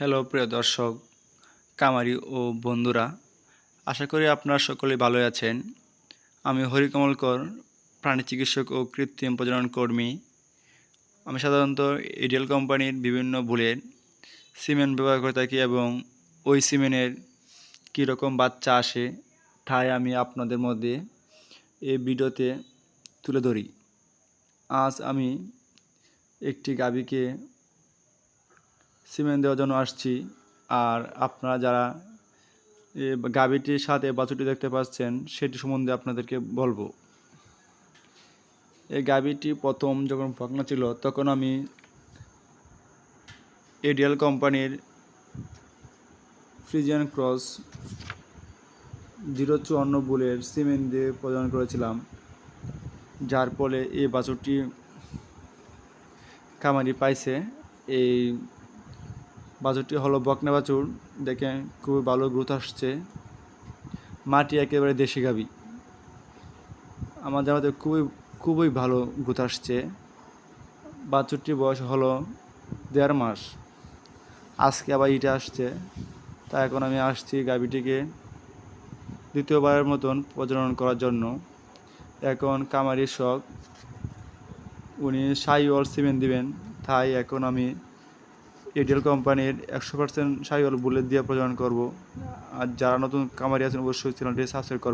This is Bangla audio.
হ্যালো প্রিয় দর্শক, কামারি ও বন্ধুরা, আশা করি আপনারা সকলে ভালোই আছেন। আমি হরিকমলকর, প্রাণী চিকিৎসক ও কৃত্রিম প্রজনন কর্মী। আমি সাধারণত এডিএল কোম্পানির বিভিন্ন বুলের সিমেন্ট ব্যবহার করে থাকি এবং ওই সিমেন্টের কীরকম বাচ্চা আসে, তাই আমি আপনাদের মধ্যে এই ভিডিওতে তুলে ধরি। আজ আমি একটি গাভীকে সিমেন্ট দেওয়ার জন্য আসছি। আর আপনারা যারা গাভীটির সাথে বাছুরটি দেখতে পাচ্ছেন, সেটি সম্বন্ধে আপনাদেরকে বলব। এই গাভীটি প্রথম যখন ফাঁকনা ছিল, তখন আমি এডিএল কোম্পানির ফ্রিজিয়ান ক্রস জিরো চুয়ান্ন বুলের সিমেন্ট দিয়ে প্রদান করেছিলাম, যার ফলে এই বাছুরটি কামারি পাইছে। এই বাছুরটি হলো বকনা বাছুর। দেখে খুবই ভালো গ্রোথ আসছে। মাটি একেবারে দেশি গাবি। আমার জানাতে খুবই খুবই ভালো গ্রোথ আসছে। বাছুরটির বয়স হলো দেড় মাস। আজকে আবার ইটা আসছে। তা এখন আমি আসছি গাবিটিকে দ্বিতীয়বারের মতন প্রজনন করার জন্য। এখন কামারির শখ। উনি সাই ওয়াল সিমেন্ট দিবেন। তাই এখন আমি এডিএল কোম্পানির একশো পার্সেন্ট সাইকেল বুলেট দিয়ে প্রজনন করব। আর যারা নতুন কামারি আছেন, অবশ্যই চ্যানেলটি সাবস্ক্রাইব করবেন।